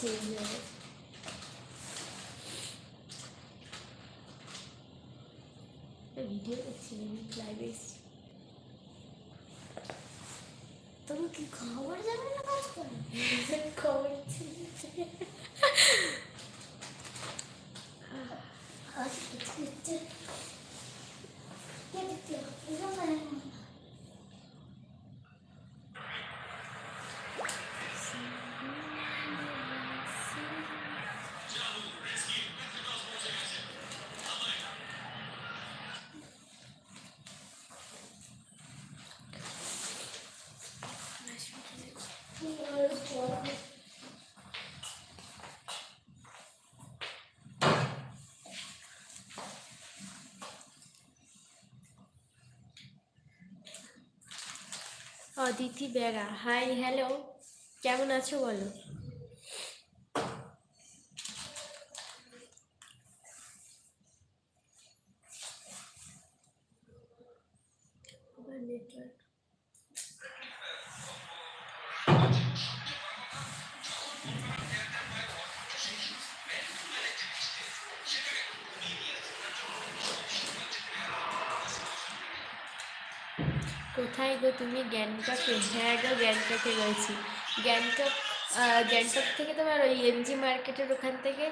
Change হয়ে গেছে video করছি লাইভে এসছি তুমি কি খবর জানো না কাজ করো খবর আজ কিছু কিছু কে দিতে পুরো মানে অদিতি বেড়া হাই হ্যালো। কেমন আছো বলো? কোথায় গো তুমি? গ্যাংটকে। হ্যাঁ গো, গ্যাংটকে রয়েছি গ্যাংটক গ্যাংটক থেকে তোমার ওই এমজি মার্কেটের ওখান থেকে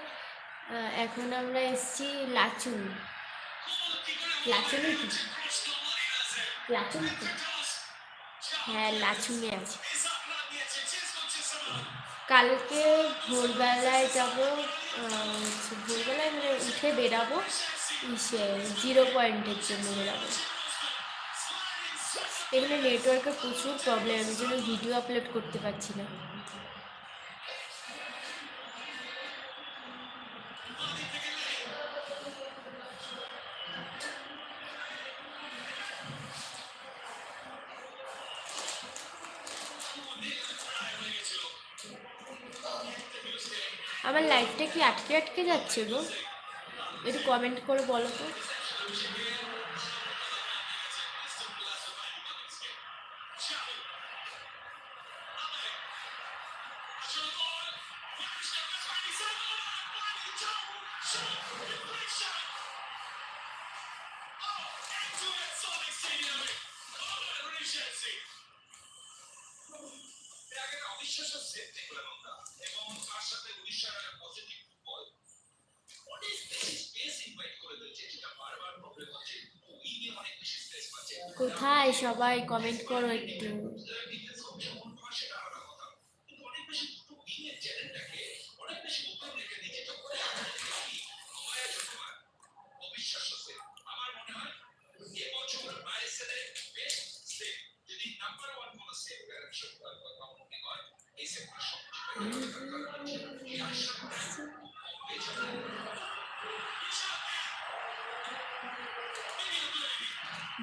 এখন আমরা এসছি লাচুং লাচুংই তো লাচুং হ্যাঁ লাচুংয়ে আছে। কালকে ভোরবেলায় যাব ভোরবেলায় মানে উঠে বেরাবো, ইসে, জিরো পয়েন্টের জন্য বেরাবো। এখানে নেটওয়ার্কের প্রচুর প্রবলেম আমি জন্য ভিডিও আপলোড করতে পারছি না। আমার লাইফটা কি আটকে আটকে যাচ্ছে গো? একটু কমেন্ট করে বলো তো। কোথায় সবাই কমেন্ট করো একটু ডিফেন্স করছে মন হয় সেটা আলাদা কথা কিন্তু অনেক বেশি দুটো উইংয়ের চ্যালেঞ্জটাকে অনেক বেশি ওপেন রেখে নিজেটা করে অবিশ্বাস্য সেট আমার মনে হয় এবছর আইএসএল এর বেস্ট সেট যদি নাম্বার ওয়ান কোনো সেট ডাইরেকশন কথা মনে হয় এই সেটটা সবচেয়ে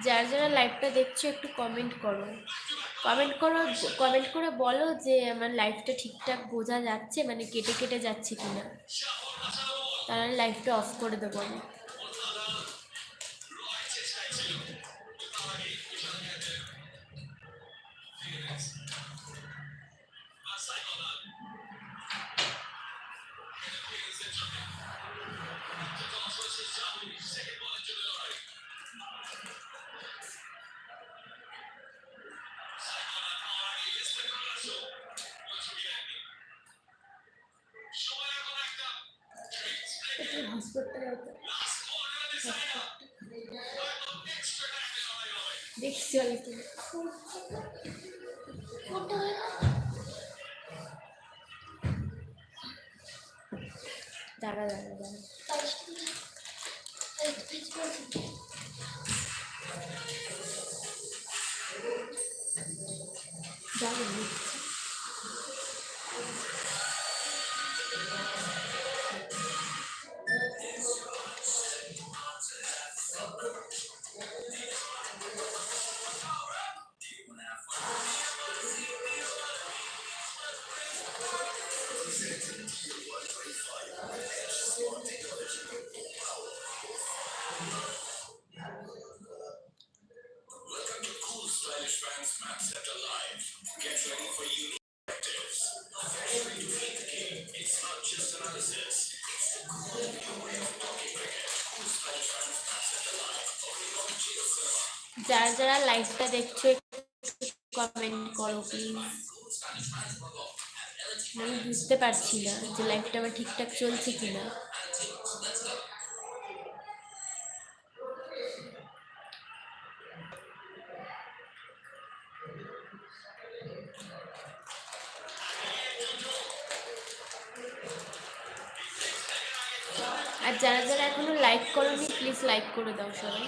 যারা যারা লাইভটা দেখছ, একটু কমেন্ট করো। কমেন্ট করো কমেন্ট করে বলো যে আমার লাইভটা ঠিকঠাক বোঝা যাচ্ছে মানে কেটে কেটে যাচ্ছে কিনা। তাহলে লাইভটা অফ করে দেবো আমি। দেখছি দাঁড়া দাঁড়া দাঁড়া দাঁড়া যারা যারা লাইভটা দেখছ কমেন্ট করো প্লিজ আমি বুঝতে পারছি না যে লাইভটা আমার ঠিকঠাক চলছে কিনা। আর যারা যারা এখনও লাইক করোনি প্লিজ লাইক করে দাও সবাই।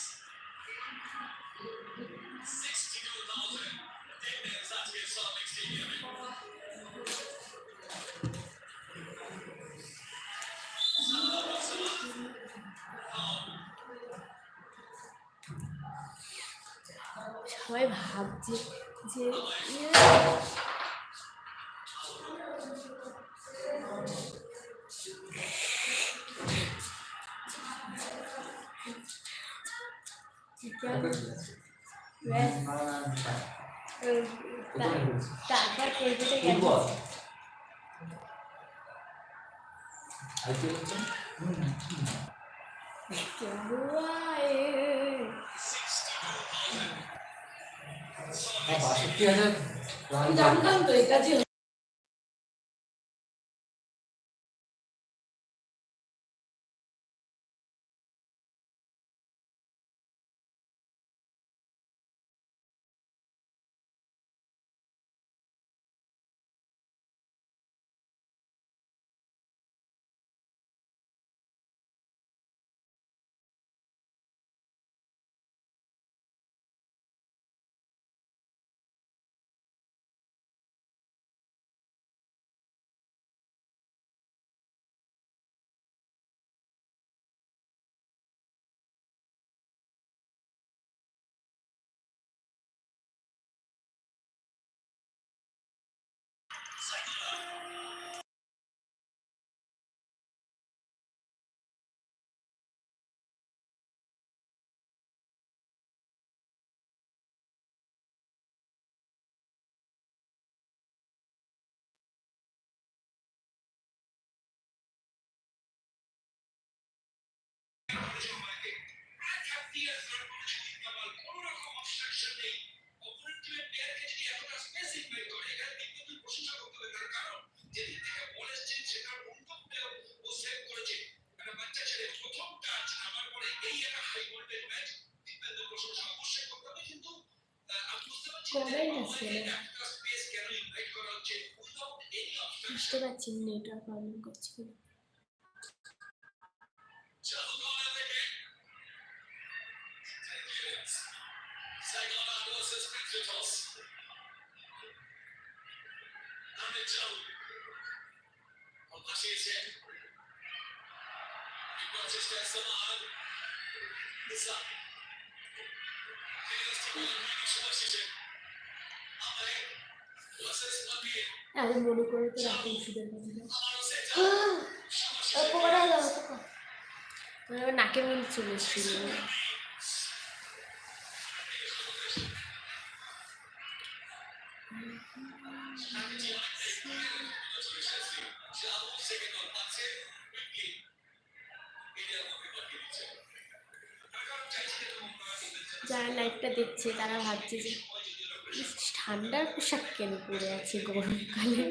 সবাই ভাবছে যে ইয়ে, ব্যাস, ওই তা- তারপর করবে ফুটবল আইপিএল হচ্ছে হ্যাঁ বাষট্টি হাজার রান জানতাম তো এটা যে কমেন্ট আসছে না বুঝতে পারছি নেটওয়ার্ক প্রবলেম করছে কিনা? আরে মনে করে তো রাতে ওষুধের কথা তো আমার চলে এসেছিল। যারা লাইভটা দেখছে, তারা ভাবছে যে ঠান্ডার পোশাক কেন পরে আছে গরমকালে?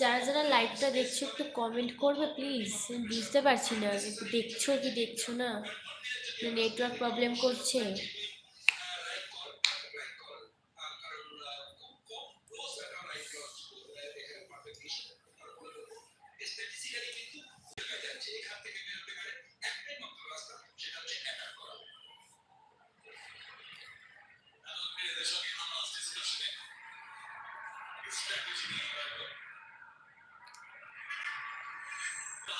যারা যারা লাইভটা দেখছ, একটু কমেন্ট করবে প্লিজ বুঝতে পারছি না দেখছ কি দেখছ না? নেটওয়ার্ক প্রবলেম করছে।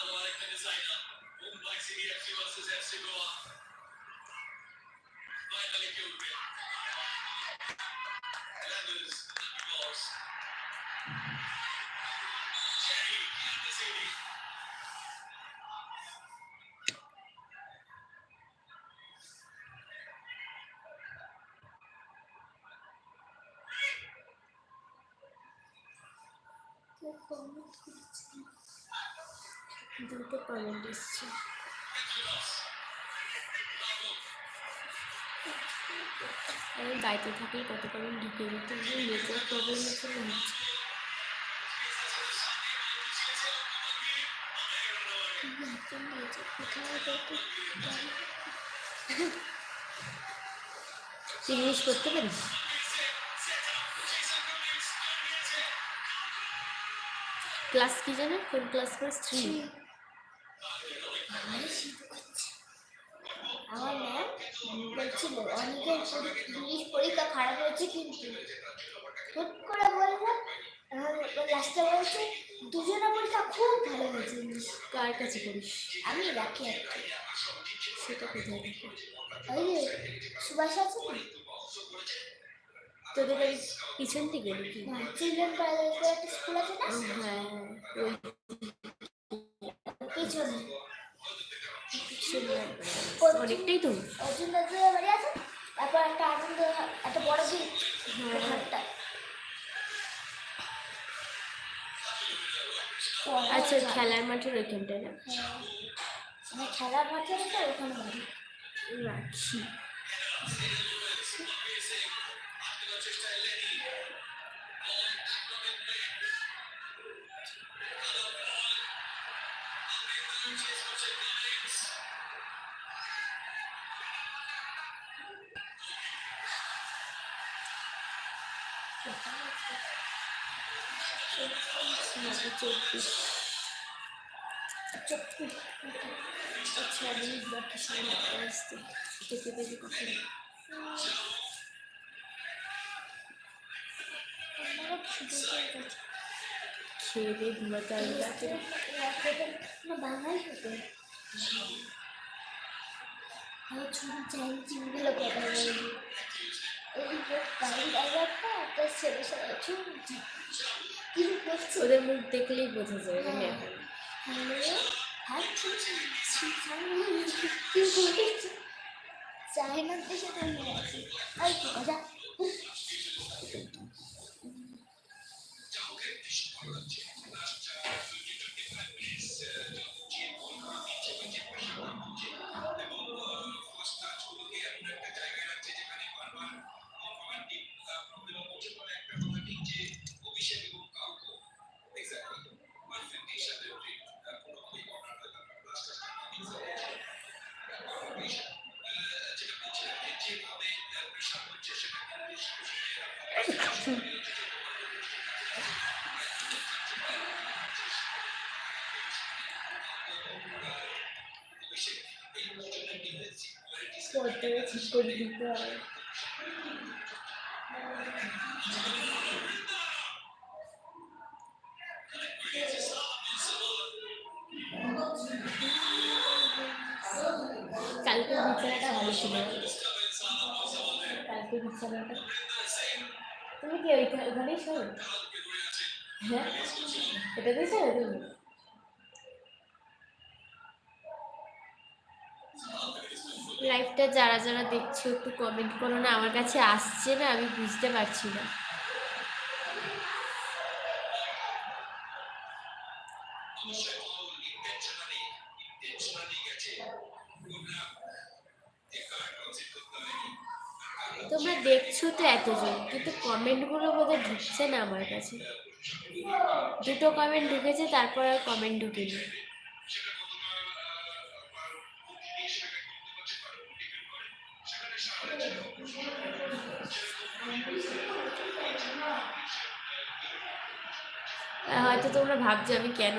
ভালো আরেকটা ডিজাইনার মুম্বাই সিরিয়াসি ভার্সেস এফসি গোয়া ফাইনালি কে উঠবে Landers, lucky balls. Jerry, Kansas City. কেউ comment করছে না। দুটো কমেন্ট এসছে বাড়িতে থাকলে কত কমেন্ট ঢুকে যেত নেটওয়ার্ক প্রবলেম হচ্ছে না হচ্ছে? ইংলিশ করতে পারিস ক্লাস কি জানো কোন ক্লাস করে থ্রি। আমার ম্যাম বলছিল অনেকের ইংলিশ পরীক্ষা খারাপ হয়েছে কিন্তু হুট করে বলল লাস্টে বলছে দুজনের পরীক্ষা খুব ভালো হয়েছে ইংলিশ। কার কাছে করিস আমি রাখি একটা। সেটা কোথায় ওই যে সুভাষ আছে না? তোদের বাড়ি পিছন থেকে নাকি? চিলড্রেন একটা স্কুল আছে না? হ্যাঁ হ্যাঁ ওই পিছনে। অনেকটাই তো। অর্জুন বাড়ি আছে? তারপর একটা আনন্দ একটা বড় বিল ওখানটায় আচ্ছা খেলার মাঠের ওইখানটায় না? হ্যাঁ। খেলার মাঠে তো ওখানে বাড়ি। রাখি। চব্বিশ চব্বিশ আচ্ছা আমি বাকি সময় নটা আসতে খেতে পেরে কখন হয়ে দিয়ে ঘুমাতে আসবে বাঙালি হতো আর ছুটি চাই চিনগুলো কথা বলি ওই গাড়ি ড্রাইভারটা একটা ছেলে ছুটি কি করছে? ওদের মুখ দেখলেই বোঝা কি করছে? দেশে দাঁড়িয়ে আছে আর কি ঠিক করে দিতে হবে কালকে বিছানাটা ভালো ছিল কালকে বিছানাটা তুমি কি ওইখানে ওখানেই শোনো হ্যাঁ এটা দিয়েছে না তুমি লাইভটা যারা যারা দেখছ, একটু কমেন্ট করো না, আমার কাছে আসছে না, আমি বুঝতে পারছি না। তোমরা দেখছ তো এতজন, কিন্তু কমেন্টগুলো বোধহয় ঢুকছে না আমার কাছে। দুটো কমেন্ট ঢুকেছে, তারপর আর কমেন্ট ঢুকেনি। হয়তো তোমরা ভাবছ আমি কেন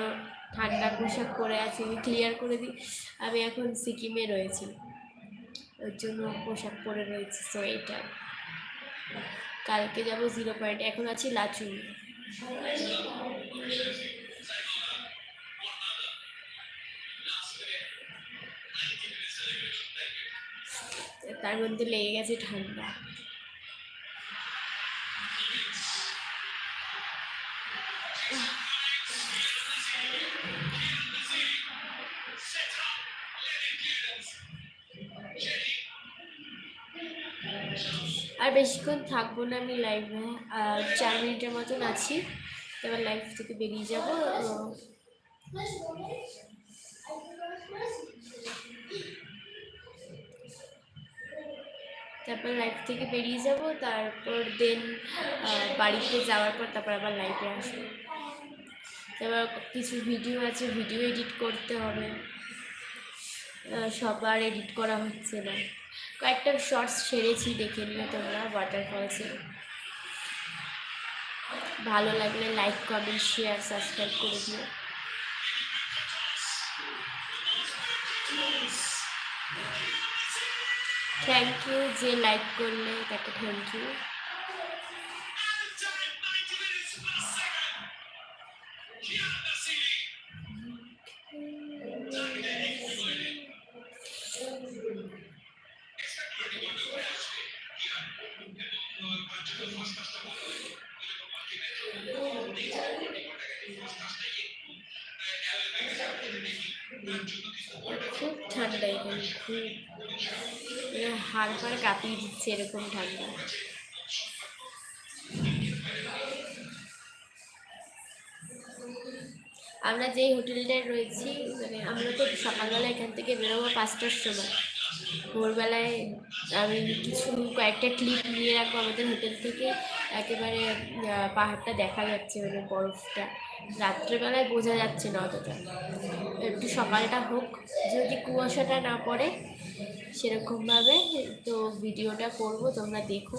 ঠান্ডা পোশাক পরে আছি ক্লিয়ার করে দিই। আমি এখন সিকিমে রয়েছি। ওর জন্য পোশাক পরে রয়েছে সোয়েটার কালকে যাব জিরো পয়েন্ট এখন আছি লাচুং। তার মধ্যে লেগে গেছে ঠান্ডা। আর বেশিক্ষণ থাকব না আমি লাইভে আর চার মিনিটের মতন আছি। এবার লাইভ থেকে বেরিয়ে যাব। তারপর লাইফ থেকে বেরিয়ে যাব, তারপর দেন বাড়িতে যাওয়ার পর তারপর আবার লাইফে আসব। তারপর কিছু ভিডিও আছে ভিডিও এডিট করতে হবে। সবার এডিট করা হচ্ছে না। কয়েকটা শর্টস ছেড়েছি, দেখে নিও তোমরা ওয়াটারফলসে ভালো লাগলে লাইক কমেন্ট শেয়ার সাবস্ক্রাইব করে দিও। থ্যাংক ইউ যে লাইক করলে তাকে থ্যাংক ইউ খুব ঠান্ডা এখানে, খুব এ হাড় ফাড় কাঁপিয়ে দিচ্ছে এরকম ঠান্ডা। আমরা যেই হোটেলটায় রয়েছি মানে আমরা তো সকালবেলা এখান থেকে বেরোবো পাঁচটার সময়। ভোরবেলায় আমি কিছু, কয়েকটা ক্লিপ নিয়ে রাখব আমাদের হোটেল থেকে। একেবারে পাহাড়টা দেখা যাচ্ছে মানে বরফটা। রাত্রেবেলায় বোঝা যাচ্ছে না অতটা। একটু সকালটা হোক, যদি কুয়াশাটা না পড়ে সেরকমভাবে তো ভিডিওটা করব, তোমরা দেখো।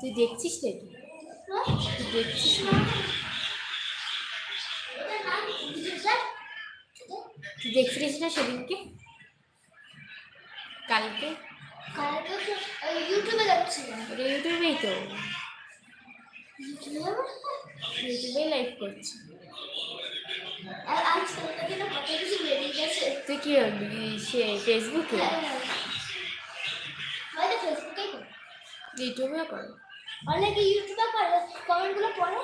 তুই দেখছিস নাকি? তুই দেখছিস না তুই দেখছিলিস না সেদিনকে? কালকে? ইউটিউবে ওটা ইউটিউবেই তো। ইউটিউবেই লাইভ করছি। তুই কি করবি সে ফেসবুকে হয়তো ফেসবুকে ইউটিউবেও করো। অনেকে ইউটিউবে করে কমেন্টগুলো পড়ো।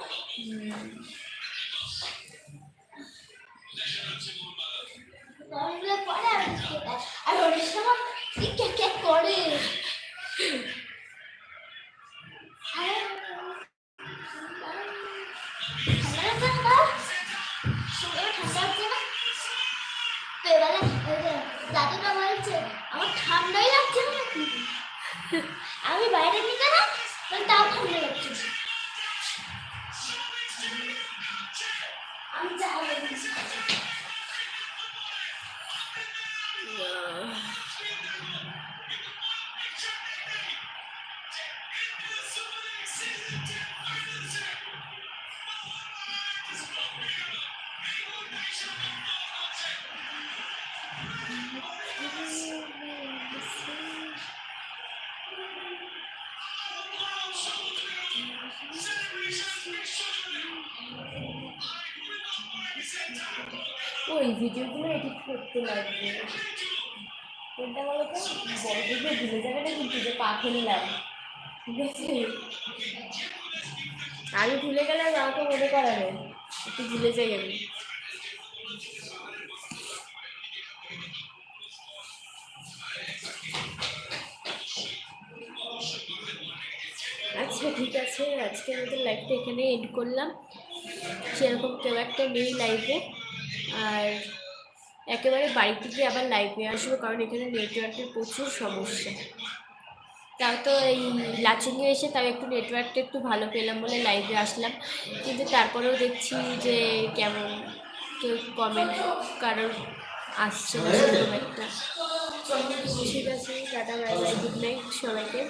ভিডিওগুলো এডিট করতে লাগবে। কোনটা বলো তো বড় ভিডিও ভুলে যাবে না কিন্তু যে পা ফেললাম ঠিক আছে আমি ভুলে গেলে আমাকে মনে করাবে একটু ভুলে যাই আমি। আচ্ছা ঠিক আছে। আজকে আমাদের লাইভটা এখানে এন্ড করলাম। সেরকম কেউ একটা নেই লাইভে আর একেবারে বাড়ি থেকে আবার লাইভে আসব, কারণ এখানে নেটওয়ার্কের প্রচুর সমস্যা। তাও তো এই লাচুনি এসে তাও একটু নেটওয়ার্কটা একটু ভালো পেলাম বলে লাইভে আসলাম। কিন্তু তারপরেও দেখছি যে কেমন কেউ কমেন্ট কারোর আসছে না সেরকম একটা। ঠিক আছে, টাটা বাই গুড নাইট সবাইকে।